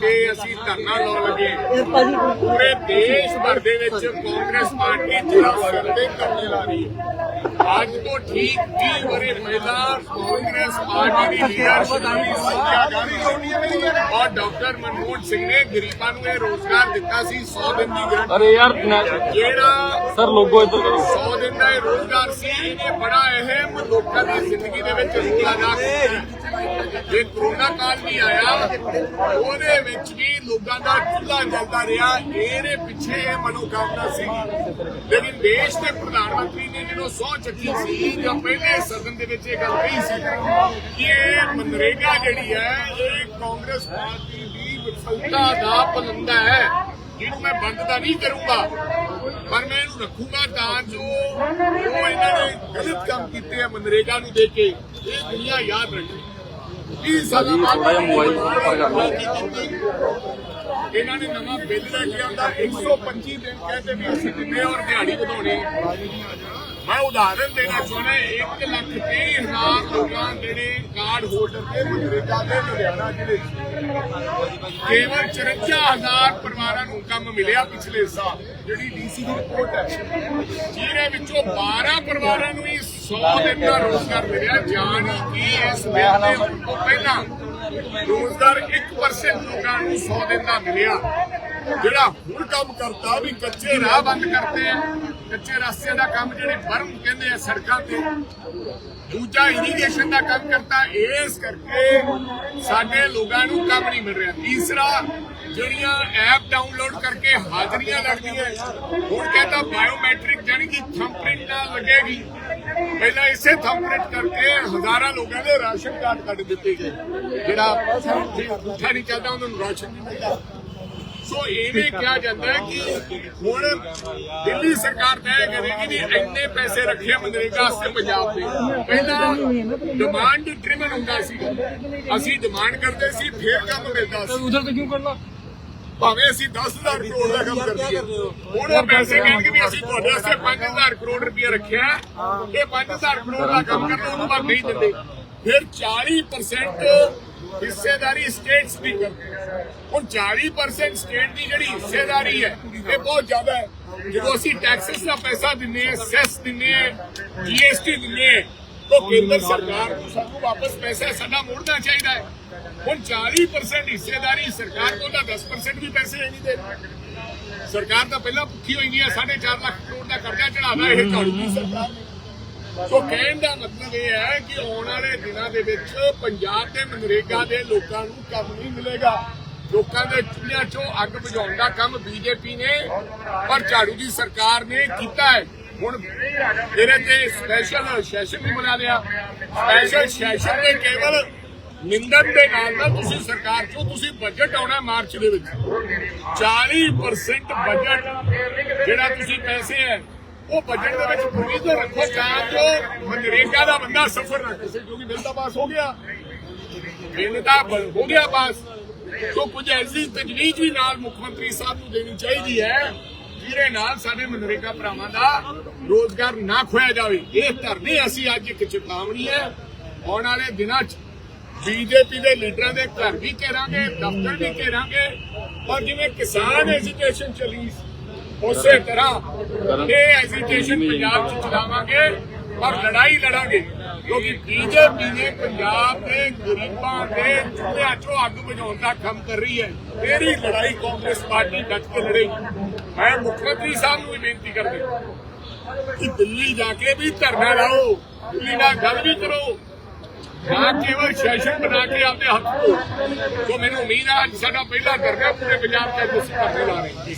ਤੇ ਅਸੀਂ ਧਰਨਾ ਲਾਉਣ ਲੱਗੇ। ਪੂਰੇ ਦੇਸ਼ ਭਰ ਦੇ ਵਿੱਚ ਕਾਂਗਰਸ ਪਾਰਟੀ ਜਿਹੜਾ ਸਰਦੇ ਧਰਨੇ ਲਾ ਰਹੀ ਹੈ। ਅੱਜ ਤੋਂ ਠੀਕ 30 ਵਰੇ ਪਹਿਲਾਂ ਕਾਂਗਰਸ ਪਾਰਟੀ ਦੀ ਲੀਡਰਸ਼ਿਪ ਦੀ ਸੋਨੀਆ ਗਾਂਧੀ ਔਰ ਡਾਕਟਰ ਮਨਮੋਹਨ ਸਿੰਘ ਨੇ ਗਰੀਬਾਂ ਨੂੰ ਇਹ ਰੋਜ਼ਗਾਰ ਦਿੱਤਾ ਸੀ 100 ਦਿਨ ਦੀ ਗਰੰਟੀ ਅਰੇ ਯਾਰ ਜਿਹੜਾ ਸਰ ਲੋਗੋ ਇੱਧਰ ਕਰੋ। 100 ਦਿਨ ਦਾ ਇਹ ਰੋਜ਼ਗਾਰ ਸੀ ਇਹਨੇ ਬੜਾ ਅਹਿਮ ਲੋਕਾਂ ਦੀ ਜ਼ਿੰਦਗੀ ਦੇ ਵਿੱਚ ਅਦਾ ਕੀਤਾ ਜੇ ਕਰੋਨਾ ਕਾਲ ਵੀ ਆਇਆ, ਉਹਦੇ ਵਿੱਚ ਵੀ ਲੋਕਾਂ ਦਾ ਚੁੱਲ੍ਹਾ ਜਲਦਾ ਰਿਹਾ। ਇਹਦੇ ਪਿੱਛੇ ਇਹ ਮਨੋਕਾਮਨਾ ਸੀ। ਲੇਕਿਨ ਦੇਸ਼ ਦੇ ਪ੍ਰਧਾਨ ਮੰਤਰੀ ਨੇ ਜਦੋਂ ਸਹੁੰ ਚੱਕੀ ਸੀ, ਜਾਂ ਪਹਿਲੇ ਸਦਨ ਦੇ ਵਿੱਚ ਇਹ ਗੱਲ ਕਹੀ ਸੀ ਕਿ ਇਹ ਮਨਰੇਗਾ ਜਿਹੜੀ ਹੈ, ਇਹ ਕਾਂਗਰਸ ਪਾਰਟੀ ਦੀ ਵਿਫਲਤਾ ਦਾ ਪਲੰਦਾ ਹੈ, ਜਿਹਨੂੰ ਮੈਂ ਬੰਦ ਤਾਂ ਨਹੀਂ ਕਰੂੰਗਾ, ਪਰ ਮੈਂ ਇਹਨੂੰ ਰੱਖੂਗਾ ਤਾਂ ਜੋ ਉਹ ਇਹਨਾਂ ਨੇ ਗਲਤ ਕੰਮ ਕੀਤੇ ਆ ਮਨਰੇਗਾ ਨੂੰ ਦੇ ਕੇ। ਇਹ ਦੁਨੀਆ ਯਾਦ ਰੱਖੇ। 20 ਸਾਲਾਂ ਬਾਅਦ ਥੋੜ੍ਹਾ ਜਿਹਾ ਮੋਬਾਈਲ ਉੱਪਰ ਕਰ ਲਓ। ਇਹਨਾਂ ਨੇ ਨਵਾਂ ਬਿੱਲ ਲੈ ਕੇ ਆਂਦਾ 125 ਦਿਨ ਕਹਿੰਦੇ ਵੀ ਅਸੀਂ ਦਿੰਦੇ ਔਰ ਦਿਹਾੜੀ ਵਧਾਉਣੀ ਮੈਂ ਉਦਾਹਰਨ ਦੇਣਾ ਚਾਹੁੰਦਾ 1 ਲੱਖ 30 ਹਜ਼ਾਰ ਲੋਕਾਂ ਜਿਹੜੇ ਕਾਰਡ ਹੋਲਡਰ ਤੇ ਮਨਰੇਗਾ ਦੇ ਲੁਧਿਆਣਾ ਜ਼ਿਲ੍ਹੇ ਕੇਵਲ 54000 ਪਰਿਵਾਰਾਂ ਨੂੰ ਕੰਮ ਮਿਲਿਆ ਪਿਛਲੇ ਸਾਲ, ਜਿਹੜੀ ਡੀਸੀ ਦੀ ਰਿਪੋਰਟ ਹੈ। ਜਿਹਦੇ ਵਿੱਚੋਂ 12 ਪਰਿਵਾਰਾਂ ਨੂੰ ਹੀ 100 ਦਿਨ ਦਾ ਰੋਜ਼ਗਾਰ ਮਿਲਿਆ ਜਾਣੀ ਕਿ ਇਸ ਬਿੱਲ ਦੇ ਪਹਿਲਾਂ। ਰੋਜ਼ਗਾਰ 1% ਲੋਕਾਂ ਨੂੰ 100 ਦਿਨ ਦਾ ਮਿਲਿਆ। ਜਿਹੜਾ ਹੁਣ ਕੰਮ ਕਰਤਾ ਵੀ ਕੱਚੇ ਰਾਹ ਬੰਦ ਕਰਤੇ ਆ। ਕੱਚੇ ਰਸਤੇ ਦਾ ਕੰਮ ਜਿਹੜੇ ਬਰਮ ਕਹਿੰਦੇ ਆ ਸੜਕਾਂ ਤੇ, ਦੂਜਾ ਇਰੀਗੇਸ਼ਨ ਦਾ ਕੰਮ ਕਰਤਾ। ਇਸ ਕਰਕੇ ਸਾਡੇ ਲੋਕਾਂ ਨੂੰ ਕੰਮ ਨਹੀਂ ਮਿਲ ਰਿਹਾ। ਤੀਸਰਾ, ਜਿਹੜੀਆਂ ਐਪ ਡਾਊਨਲੋਡ ਕਰਕੇ ਹਾਜ਼ਰੀਆਂ ਲੱਗਦੀਆਂ। ਹੁਣ ਕਹਿੰਦਾ ਬਾਇਓਮੈਟ੍ਰਿਕ ਜਾਨੀ ਕਿ ਥੰਬਪ੍ਰਿੰਟ ਨਾਲ ਲੱਗੇਗੀ। ਪਹਿਲਾਂ ਇਸੇ ਥੰਬਪ੍ਰਿੰਟ ਕਰਕੇ ਹਜ਼ਾਰਾਂ ਲੋਕਾਂ ਦੇ ਰਾਸ਼ਨ ਕਾਰਡ ਕੱਢ ਦਿੱਤੇ ਗਏ। ਜਿਹੜਾ ਪੁੱਠਾ ਨਹੀਂ ਚੱਲਦਾ, ਉਹਨਾਂ ਨੂੰ ਰਾਸ਼ਨ ਨਹੀਂ ਮਿਲਦਾ। ਸੋ ਇਹਵੇਂ ਕਿਹਾ ਜਾਂਦਾ ਹੈ ਕਿ ਹੁਣ ਦਿੱਲੀ ਸਰਕਾਰ ਤੈਅ ਕਰੇਗੀ ਵੀ ਇੰਨੇ ਪੈਸੇ ਰੱਖੇ ਮਨਰੇਗਾ ਵਾਸਤੇ ਪੰਜਾਬ ਦੇ। ਪਹਿਲਾਂ ਡਿਮਾਂਡ ਡ੍ਰਿਵਨ ਹੁੰਦਾ ਸੀ। ਅਸੀਂ ਡਿਮਾਂਡ ਕਰਦੇ ਸੀ ਫੇਰ ਕੰਮ ਮਿਲਦਾ ਸੀ। ਉਧਰ ਤੇ ਕਿਉਂ ਕਰਨਾ? ਭਾਵੇਂ ਅਸੀਂ 10000 ਕਰੋੜ ਦਾ ਕੰਮ ਕਰਦੇ ਹੁਣ ਉਹ ਪੈਸੇ ਕਹਿਣਗੇ ਵੀ ਅਸੀਂ ਤੁਹਾਡੇ ਵਾਸਤੇ 5000 ਕਰੋੜ ਰੁਪਏ ਰੱਖਿਆ ਇਹ 5000 ਕਰੋੜ ਦਾ ਕੰਮ ਕਰਨਾ ਉਹਨੂੰ ਬਾਅਦ ਨਹੀਂ ਦਿੰਦੇ। ਫਿਰ 40% ਹਿੱਸੇਦਾਰੀ ਸਟੇਟਸ ਦੀ ਹੁਣ 40% ਸਟੇਟ ਦੀ ਜਿਹੜੀ ਹਿੱਸੇਦਾਰੀ ਹੈ, ਇਹ ਬਹੁਤ ਜ਼ਿਆਦਾ ਹੈ। ਜਦੋਂ ਅਸੀਂ ਟੈਕਸਸ ਦਾ ਪੈਸਾ ਦਿੰਨੇ ਆ ਸੈਸ ਦਿੰਨੇ ਆ ਜੀਐਸਟੀ ਦਿੰਨੇ ਆ ਤਾਂ ਕੇਂਦਰ ਸਰਕਾਰ ਨੂੰ ਸਾਨੂੰ ਵਾਪਸ ਪੈਸਾ ਸਾਡਾ ਮੋੜਨਾ ਚਾਹੀਦਾ ਹੈ। ਹੁਣ 40% ਹਿੱਸੇਦਾਰੀ ਸਰਕਾਰ ਕੋਲ ਤਾਂ 10% ਵੀ ਪੈਸੇ ਹੈ ਨਹੀਂ ਦੇ ਸਰਕਾਰ ਤਾਂ ਪਹਿਲਾਂ ਭੁੱਖੀ ਹੋਈ ਹੈ 4.5 ਲੱਖ ਕਰੋੜ ਦਾ ਕਰਜ਼ਾ ਚੜਾਦਾ ਇਹ ਝਾੜੂ ਦੀ ਸਰਕਾਰ ਨੇ। ਸੋ ਕਹਿਣ ਦਾ ਮਤਲਬ ਇਹ ਹੈ ਕਿ ਆਉਣ ਵਾਲੇ ਦਿਨਾਂ ਦੇ ਵਿੱਚ ਪੰਜਾਬ ਦੇ ਮਨਰੇਗਾ ਦੇ ਲੋਕਾਂ ਨੂੰ ਕੰਮ ਨਹੀਂ ਮਿਲੇਗਾ। ਲੋਕਾਂ ਦੇ ਚੁੱਲ੍ਹਿਆਂ 'ਚੋਂ ਅੱਗ ਬੁਝਾਉਣ ਦਾ ਕੰਮ ਬੀਜੇਪੀ ਨੇ, ਪਰ ਝਾੜੂ ਦੀ ਸਰਕਾਰ ਨੇ ਕੀਤਾ ਹੈ। ਹੁਣ ਇਹਦੇ ਤੇ ਸਪੈਸ਼ਲ ਸੈਸ਼ਨ ਵੀ ਬਣਾ ਲਿਆ। ਸਪੈਸ਼ਲ ਸੈਸ਼ਨ ਦੇ ਕੇਵਲ ਨਿੰਦਨ ਦੇ ਨਾਲ ਨਾਲ ਤੁਸੀਂ ਸਰਕਾਰ ਚੋਂ ਤੁਸੀਂ ਬਜਟ ਆਉਣਾ ਮਾਰਚ ਦੇ ਵਿੱਚ। 40% ਬਜਟ ਜਿਹੜਾ ਤੁਸੀਂ ਪੈਸੇ ਹੈ ਉਹ ਬਜਟ ਦੇ ਵਿੱਚ ਪ੍ਰੋਵੀਜ਼ਨ ਰੱਖੋ ਤਾਂ ਜੋ ਮਨਰੇਗਾ ਦਾ ਬੰਦਾ ਸਫਰ ਨਾ ਕਿਸੇ ਕਿਉਂਕਿ ਬਿੱਲ ਤਾਂ ਪਾਸ ਹੋ ਗਿਆ। ਬਿੱਲ ਤਾਂ ਹੋ ਗਿਆ ਪਾਸ। ਸੋ ਕੁਝ ਐਸੀ ਤਜਵੀਜ਼ ਵੀ ਨਾਲ ਮੁੱਖ ਮੰਤਰੀ ਸਾਹਿਬ ਨੂੰ ਦੇਣੀ ਚਾਹੀਦੀ ਹੈ, ਜਿਹਦੇ ਨਾਲ ਸਾਡੇ ਮਨਰੇਗਾ ਭਰਾਵਾਂ ਦਾ ਰੋਜ਼ਗਾਰ ਨਾ ਖੋਇਆ ਜਾਵੇ। ਇਹ ਧਰਨੇ ਅਸੀਂ ਅੱਜ ਇੱਕ ਚੇਤਾਵਨੀ ਹੈ। ਆਉਣ ਵਾਲੇ ਦਿਨਾਂ 'ਚ ਬੀਜੇਪੀ ਦੇ ਲੀਡਰਾਂ ਦੇ ਘਰ ਵੀ ਘੇਰਾਂਗੇ, ਦਫ਼ਤਰ ਵੀ ਘੇਰਾਂਗੇ। ਔਰ ਜਿਵੇਂ ਕਿਸਾਨ ਐਜੀਟੇਸ਼ਨ ਚੱਲੀ ਉਸੇ ਤਰ੍ਹਾਂ ਇਹ ਐਜੀਟੇਸ਼ਨ ਪੰਜਾਬ 'ਚ ਚਲਾਵਾਂਗੇ ਔਰ ਲੜਾਈ ਲੜਾਂਗੇ। ਕਿਉਂਕਿ ਬੀਜੇਪੀ ਨੇ ਪੰਜਾਬ ਦੇ ਗਰੀਬਾਂ ਦੇ ਚੁੱਲ੍ਹਿਆਂ 'ਚੋਂ ਅੱਗ ਬੁਝਾਉਣ ਦਾ ਕੰਮ ਕਰ ਰਹੀ ਹੈ। ਇਹਦੀ ਲੜਾਈ ਕਾਂਗਰਸ ਪਾਰਟੀ ਡਟ ਕੇ ਲੜੇਗੀ। ਮੈਂ ਮੁੱਖ ਮੰਤਰੀ ਸਾਹਿਬ ਨੂੰ ਵੀ ਬੇਨਤੀ ਕਰਦਾ ਕਿ ਦਿੱਲੀ ਜਾ ਕੇ ਵੀ ਧਰਨਾ ਲਾਓ, ਦਿੱਲੀ ਨਾਲ ਗੱਲ ਵੀ ਕਰੋ। ਨਾ ਕੇਵਲ ਸੈਸ਼ਨ ਬਣਾ ਕੇ ਆਪਣੇ ਹੱਥ ਤੋਂ ਸੋ ਮੈਨੂੰ ਉਮੀਦ ਹੈ ਅੱਜ ਸਾਡਾ ਪਹਿਲਾ ਧਰਨਾ ਪੂਰੇ ਪੰਜਾਬ 'ਚ ਅੱਜ ਅਸੀਂ ਕਰਨੇ ਲਾ ਰਹੇ